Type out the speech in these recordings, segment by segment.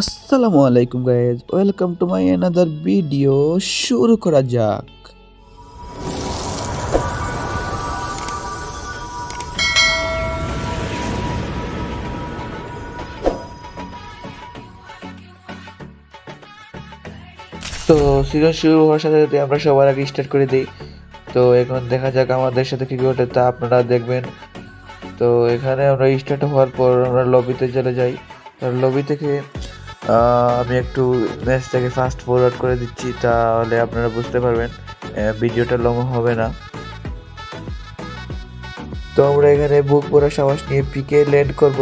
আসসালামু আলাইকুম guys welcome to my another video শুরু করা যাক। তো সিজন শুরু হওয়ার সাথে সাথে আমরা সবার আগে স্টার্ট করে দিই। তো, এখন দেখা যাক আমাদের সাথে কী ঘটে, তা আপনারা দেখবেন। তো, এখানে আমরা স্টার্ট হওয়ার পর আমরা লবিতে চলে যাই। লবি থেকে আমি একটু ম্যাচটাকে ফাস্ট ফরওয়ার্ড করে দিচ্ছি, তাহলে আপনারা বুঝতে পারবেন ভিডিওটা লং হবে না। তো আমরা এখানে বুক পড়ার সাহস নিয়ে পিকে ল্যান্ড করব।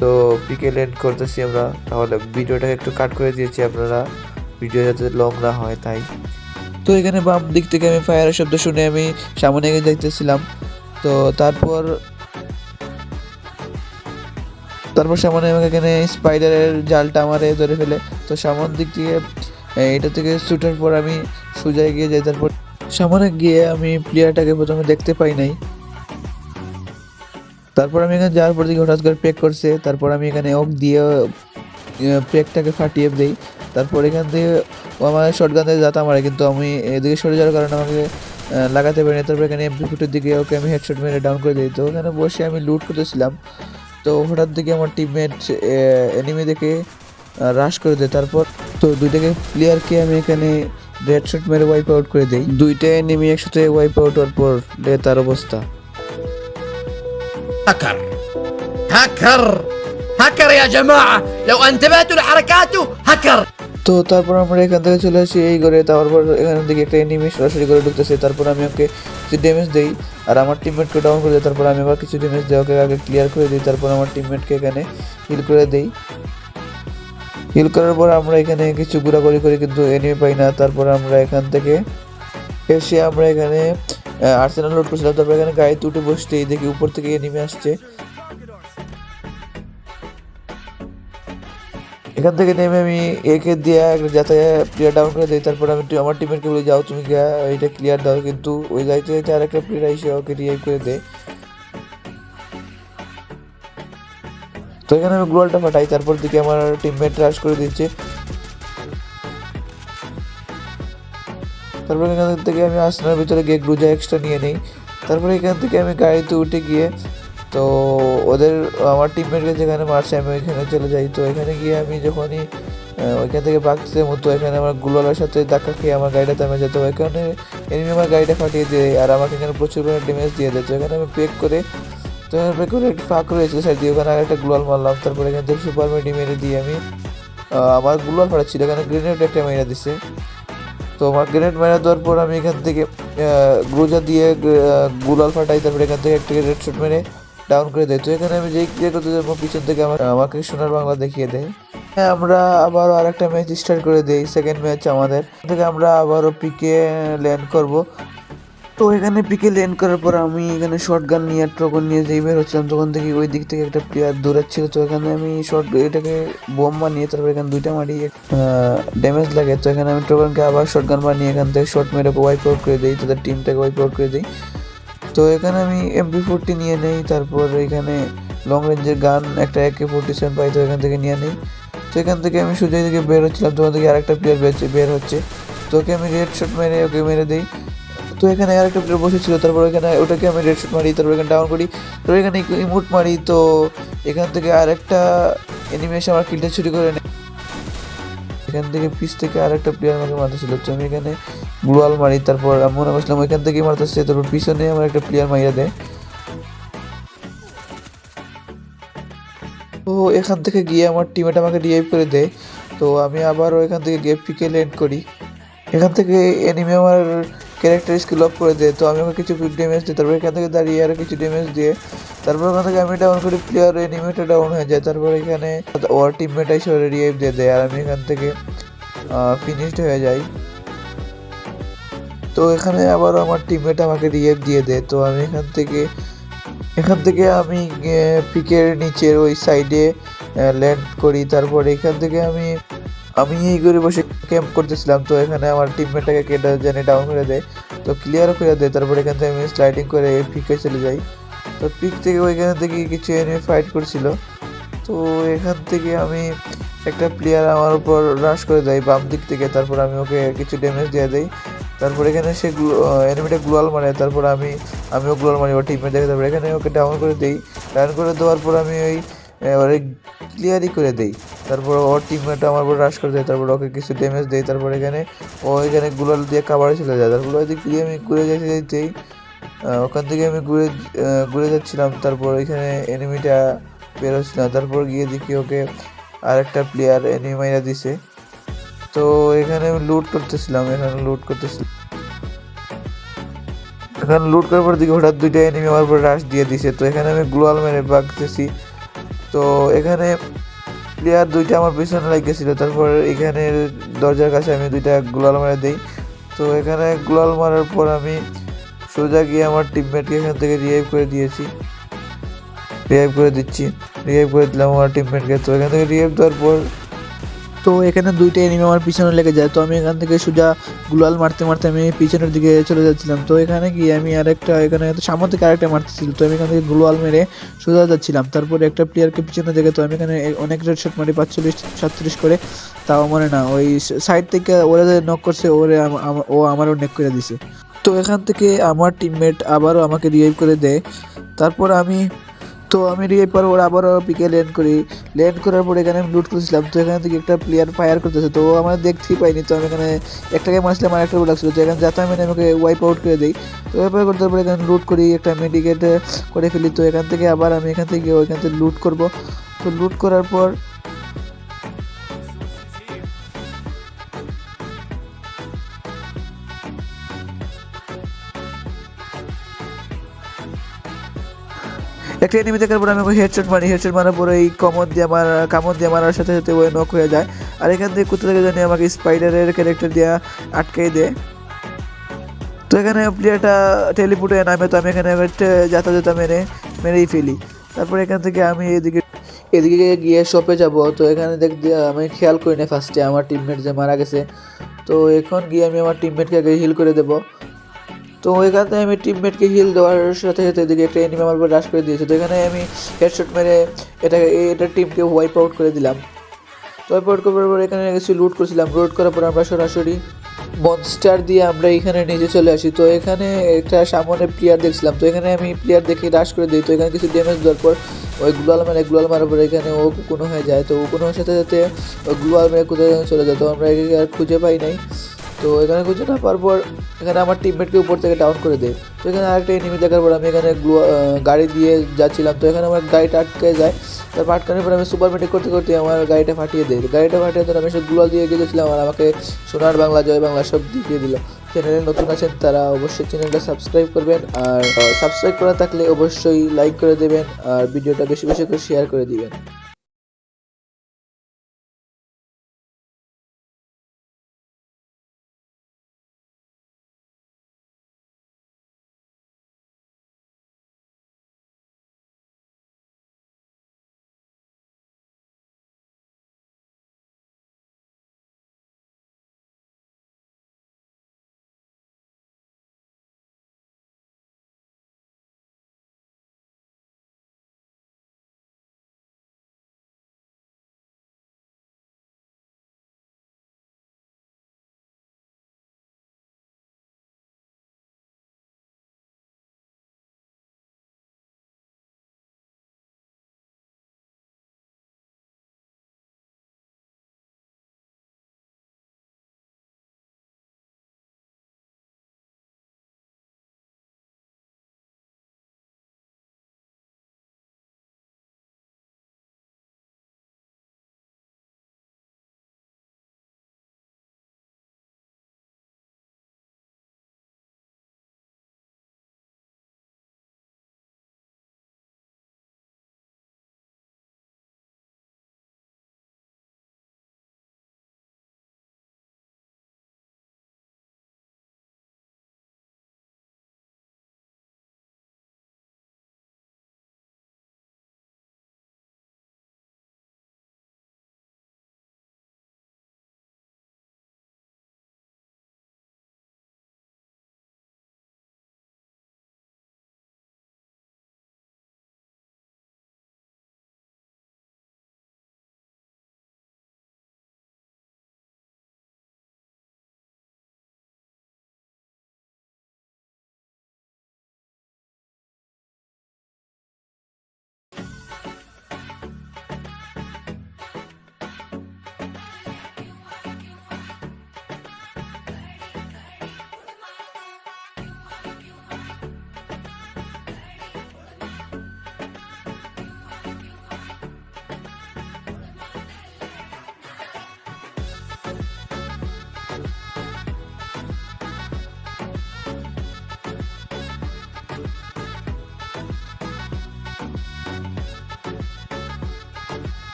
তো পিকে ল্যান্ড করতেছি আমরা, তাহলে ভিডিওটাকে একটু কাট করে দিয়েছি আপনারা, ভিডিও যাতে লং না হয় তাই। তো এখানে বাম দিক থেকে আমি ফায়ারের শব্দ শুনে আমি সামনে এগিয়ে যাইতেছিলাম তো তারপর তারপর সামনে আমাকে এখানে স্পাইডারের জালটা আমারে ধরে ফেলে। তো সামনের দিক থেকে এটা থেকে ছুটার পর আমি সোজা গিয়ে যাই। তারপর সামনে গিয়ে আমি প্লেয়ারটাকে প্রথমে দেখতে পাই নাই। তারপর আমি এখানে যাওয়ার পর দিকে হঠাৎ করে পেক করছে। তারপর আমি এখানে ওক দিয়ে পেকটাকে ফাটিয়ে দিই। তারপর এখান থেকে ও আমার শর্ট গান দিয়ে যাতা মারে কিন্তু আমি এদিকে সরে যাওয়ার কারণে আমাকে লাগাতে পারিনি। তারপর এখানে এমপি ফুটের দিকে ওকে আমি হেডশট মেরে ডাউন করে দিই। তো ওখানে বসে আমি লুট করতেছিলাম। তো হঠাৎ দিকে আমার টিমমেট এনিমি দেখে রাশ করে দেয় তারপর তো দুইটাকে প্লেয়ারকে আমি এখানে রেড শট মেরে ওয়াইপ আউট করে দিই দুইটা এনিমি একসাথে ওয়াইপ আউট হওয়ার পর লে তার অবস্থা هكر هكر هكر يا جماعة لو انتبهتوا لحركاته هكر তো তারপর আমরা এখান থেকে চলে আসি এই ঘরে, তারপর এখান থেকে একটা এনিমি সরাসরি করে ঢুকতেছে। তারপর আমি ওকে কিছু ড্যামেজ দিই আর আমার টিমমেটকে ডাউন করে দিই তারপর আমি আবার কিছু ড্যামেজ দিয়ে ওকে আগে ক্লিয়ার করে দিই। তারপর আমার টিমমেটকে এখানে হিল করে দিই। হিল করার পর আমরা এখানে কিছু ঘোরাঘুরি করি কিন্তু এনিমি পাই না। তারপর আমরা এখান থেকে এসে আমরা এখানে আর্সেনাল লোড করছিলাম। তারপর এখানে গায়ে উঠে বসতেই দেখি উপর থেকে এনিমি আসছে। এখান থেকে নেমে আমি একে দিয়ে যাতে প্লেয়ার ডাউন করে দিই, তারপর আমি আমার টিমেরকে বলি, যাও তুমি এইটা ক্লিয়ার দাও। কিন্তু ওই যাইতে যাইতে আরেকটা প্লেয়ার এসে ওকে রিয়াইভ করে দেয়। তো এখানে আমি গ্লোয়ালটা ফাটাই তারপর দিকে আমার টিমমেট রাশ করে দিচ্ছে। তারপর এখান থেকে আমি আসনার ভিতরে গিয়ে গ্রুজা এক্সট্রা নিয়ে নিই। তারপরে এখান থেকে আমি গাড়িতে উঠে গিয়ে তো ওদের, আমার টিমমেটকে যেখানে মারছে, আমি ওইখানে চলে যাই। তো এখানে গিয়ে আমি যখনই ওইখান থেকে বাঁকতে মতো এখানে আমার গুলালের সাথে ধাক্কা খেয়ে আমার গাড়িটা থেমে যেত ওইখানে এনিমি আমার গাড়িটা ফাটিয়ে দেয়, আর আমাকে এখানে প্রচুর পরিমাণে ড্যামেজ দিয়ে দেয়। তো এখানে আমি পেক করে, তো এখানে পেক করে একটু ফাঁক রয়েছে সাইড দিয়ে। ওখানে আরেকটা গুলাল মারলাম, তারপরে এখান থেকে সুপার মেডি মেরে দিয়ে আমি। আমার গুলাল ফাটাচ্ছিল এখানে গ্রেনেড একটা মেরে দিছে। তো আমার গ্রেনেড মেরে দেওয়ার পর আমি এখান থেকে গ্রুজা দিয়ে গুলাল ফাটাই, তারপরে এখান থেকে একটা রেড শট মেরে ডাউন করে দেয়। তো এখানে আমি যেই ক্লিয়ার করতে যাব, পিছন থেকে আমার আমাকে সোনার বাংলা দেখিয়ে দেয়। হ্যাঁ আমরা আবারও আরেকটা ম্যাচ স্টার্ট করে দিই সেকেন্ড ম্যাচ আমাদের। থেকে আমরা আবারও পিকে ল্যান্ড করব। তো এখানে পিকে ল্যান্ড করার পর আমি এখানে শর্ট গান নিয়ে ট্রকন নিয়ে যেই বের হচ্ছিলাম, তখন থেকে ওই দিক থেকে একটা প্লেয়ার দৌড়াচ্ছিল। তো এখানে আমি শর্ট এটাকে বোম বানিয়ে তারপর এখানে দুইটা মারি ড্যামেজ লাগে। তো এখানে আমি ট্রকনকে আবার শর্ট গান বানিয়ে এখান থেকে শর্ট মেরে ওয়াইপ আউট করে দিই, তাদের টিমটাকে ওয়াইপ আউট করে দিই। তো এখানে আমি এমপি ফোরটি নিয়ে নেই, তারপর এখানে লং রেঞ্জের গান একটা একে ফোরটি সেভেন পাই, তো এখান থেকে নিয়ে নেই। তো এখান থেকে আমি সোজা দিকে বের হচ্ছিলাম তখন থেকে আরেকটা প্লেয়ার বের হচ্ছে তো ওকে আমি রেড শট মেরে, ওকে মেরে দিই। তো এখানে আরেকটা প্লেয়ার বসেছিল, তারপর এখানে ওটাকে আমি রেড শট মারি, তারপর এখানে ডাউন করি। তারপর এখানে ইমোট মারি, তো এখান থেকে আরেকটা অ্যানিমেশন আমার কিলটা চুরি করে নেয়। এখান থেকে পিস থেকে আরেকটা প্লেয়ার আমাকে মারতেছিল। তো আমি এখানে গ্লোয়াল মারি তারপর মনে করছিলাম ওইখান থেকেই মারতেছে, তারপর পিছনে আমার একটা প্লেয়ার মাইরা দেয়। তো এখান থেকে গিয়ে আমার টিমেট আমাকে রিভাইভ করে দেয়। তো আমি আবারও এখান থেকে গিয়ে পিকে ল্যান্ড করি। এখান থেকে এনিমি আমার ক্যারেক্টার স্কিল অফ করে দেয়। তো আমি ওকে কিছু ড্যামেজ দিই, তারপর এখান থেকে দাঁড়িয়ে আরও কিছু ড্যামেজ দিয়ে, তারপর ওখান থেকে আমি ডাউন করি প্লেয়ার এনিমিটা ডাউন হয়ে যায়। তারপর এখানে ওর টিমমেট এসে রিভাইভ দিয়ে দেয়, আর আমি এখান থেকে ফিনিশড হয়ে যাই। তো এখানে আবারও আমার টিমমেট আমাকে রিভাইভ দিয়ে দেয়। তো আমি এখান থেকে এখান থেকে আমি পিকের নিচের ওই সাইডে ল্যান্ড করি। তারপর এখান থেকে আমি আমি এই করে বসে ক্যাম্প করতেছিলাম। তো এখানে আমার টিমমেটটাকে কেটে জানি ডাউন করে দেয়। তো ক্লিয়ার করে দেয়। তারপরে এখান থেকে আমি স্লাইডিং করে পিকে চলে যাই। তো পিক থেকে ওইখান থেকে কিছু এনে ফাইট করছিল। তো এখান থেকে আমি একটা প্লেয়ার আমার উপর রাশ করে দেয় বাম দিক থেকে। তারপর আমি ওকে কিছু ড্যামেজ দিয়ে দেই। তারপর এখানে সে এনিমিটা গ্লোয়াল মারে তারপর আমি, আমিও গ্লোয়াল মারি ওর টিমমেট দেখে তারপর এখানে ওকে ডাউন করে দিই। ডাউন করে দেওয়ার পর আমি ওই ওরে ক্লিয়ারই করে দেই। তারপর ওর টিমমেট আমার উপর রাশ করে দেয়। তারপর ওকে কিছু ড্যামেজ দেয় তারপর এখানে, ও এখানে গ্লোয়াল দিয়ে কাবারে চলে যায়। তারপর ওই দিক দিয়ে আমি ঘুরে যেতে যেতেই ওখান থেকে আমি ঘুরে ঘুরে যাচ্ছিলাম। তারপর এখানে এনিমিটা বেরোচ্ছিলাম তারপর গিয়ে দেখি ওকে আরেকটা প্লেয়ার এনিমি মাইরা দিছে। তো এখানে আমি লুট করতেছিলাম, এখানে লুট করতেছিলাম। এখানে লুট করার পর দিকে হঠাৎ দুইটা এনিমি আমার উপর রাশ দিয়ে দিছে। তো এখানে আমি গ্লোয়াল মেরে বাগতেছি। তো এখানে প্লেয়ার দুইটা আমার পিছনে লাগতেছিল তারপর এখানে দরজার কাছে আমি দুইটা গ্লোয়াল মেরে দিই। তো এখানে গ্লোয়াল মারার পর আমি সোজা গিয়ে আমার টিমমেটকে এখান থেকে রিভাইভ করে দিয়েছি। রিভাইভ করে দিচ্ছি। রিভাইভ করে দিলাম আমার টিমমেটকে তো এখান থেকে রিভাইভ দেওয়ার পর তো এখানে দুইটা এনিমি আমার পিছনে লেগে যায়। তো আমি এখান থেকে সোজা গুলাল মারতে মারতে আমি পিছনের দিকে চলে যাচ্ছিলাম। তো এখানে গিয়ে আমি আরেকটা, এখানে সামনে থেকে আরেকটা মারতেছিল। তো আমি এখান থেকে গুলাল মেরে সোজা যাচ্ছিলাম। তারপরে একটা প্লেয়ারকে পিছনে দেখে তো আমি এখানে অনেক রেড শট মারি, পাঁচচল্লিশ সাতচল্লিশ করে। তাও মনে না। ওই সাইড থেকে ওরা নক করছে, ওরে ও আমারও নেক করে দিছে। তো এখান থেকে আমার টিমমেট আবারও আমাকে রিভাইভ করে দেয়। তারপর আমি তো আমি এরপর পর ওরা আবারও পিকে ল্যান্ড করি। ল্যান্ড করার পর এখানে আমি লুট করেছিলাম তো এখানে থেকে একটা প্লেয়ার ফায়ার করতেছে। তো আমার দেখতেই পাইনি। তো আমি এখানে একটাকে মারছিলাম আর একটা লাগছিল তো এখানে যাতে আমি আমাকে ওয়াইপ আউট করে দিই। তো ওয়াইপ আউট করতে পারে এখানে লুট করি, একটা মেডিকেট করে ফেলি। তো এখান থেকে আবার আমি এখান থেকে ওইখান থেকে লুট করব। তো লুট করার পর একটা এনিমি দেখার পর আমি ওকে হেডশট মারি হেডশট মারার পরে এই কমর দিয়ে আমার, কামড় দিয়ে মারার সাথে সাথে ওই নক হয়ে যায়। আর এখান থেকে কোথা থেকে জানি আমাকে স্পাইডারের ক্যারেক্টার দিয়ে আটকে দেয়। তো এখানে প্লেয়ারটা টেলিপুটে নামে, তো আমি এখানে যাতা যাতা মেরে, মেরেই ফেলি। তারপর এখান থেকে আমি এদিকে এদিকে গিয়ে শপে যাব। তো এখানে দেখ আমি খেয়াল করি না ফার্স্টে আমার টিমমেট যে মারা গেছে। তো এখন গিয়ে আমি আমার টিমমেটকে আগে হিল করে দেবো। তো এখানে আমি টিমমেটকে হিল দেওয়ার সাথে সাথে এদিকে একটা এনিমি আমার উপর রাশ করে দিয়েছে। তো এখানে আমি হেডশট মেরে এটাকে, এটা টিমকে ওয়াইপ আউট করে দিলাম। তো ওয়াইপ আউট করার পর এখানে কিছু লুট করছিলাম। লুট করার পর আমরা সরাসরি মনস্টার দিয়ে আমরা এখানে নিচে চলে আসি। তো এখানে একটা সামনে প্লেয়ার দেখছিলাম। তো এখানে আমি প্লেয়ার দেখে রাশ করে দিই। তো এখানে কিছু ড্যামেজ দেওয়ার পর ওই গ্লোয়াল মানে গ্লোয়াল মারার পর এখানে ও কোনো হয়ে যায়। তো ও কোনো সাথে সাথে ওই গ্লোয়াল মেরে কোথায় চলে যায়। তো আমরা একে আর খুঁজে পাই নাই। তো এখানে খুঁজে না পর এখানে আমার টিমমেটকে উপর থেকে ডাউন করে দেয়। তো এখানে আরেকটা এনিমি দেখার পর আমি এখানে গাড়ি দিয়ে যাচ্ছিলাম। তো এখানে আমার গাড়িটা আটকে যায়। তারপর আটকানোর পর আমি সুপার মেটিক করতে করতে আমার গাড়িটা ফাটিয়ে দেয়। গাড়িটা ফাটিয়ে ধরে আমি সে গ্লোয়াল দিয়ে গিয়েছিলাম আর আমাকে সোনার বাংলা, জয় বাংলা সব দিয়ে দিল। চ্যানেলে নতুন আছেন তারা অবশ্যই চ্যানেলটা সাবস্ক্রাইব করবেন আর সাবস্ক্রাইব করা থাকলে অবশ্যই লাইক করে দেবেন আর ভিডিওটা বেশি বেশি করে শেয়ার করে দিবেন।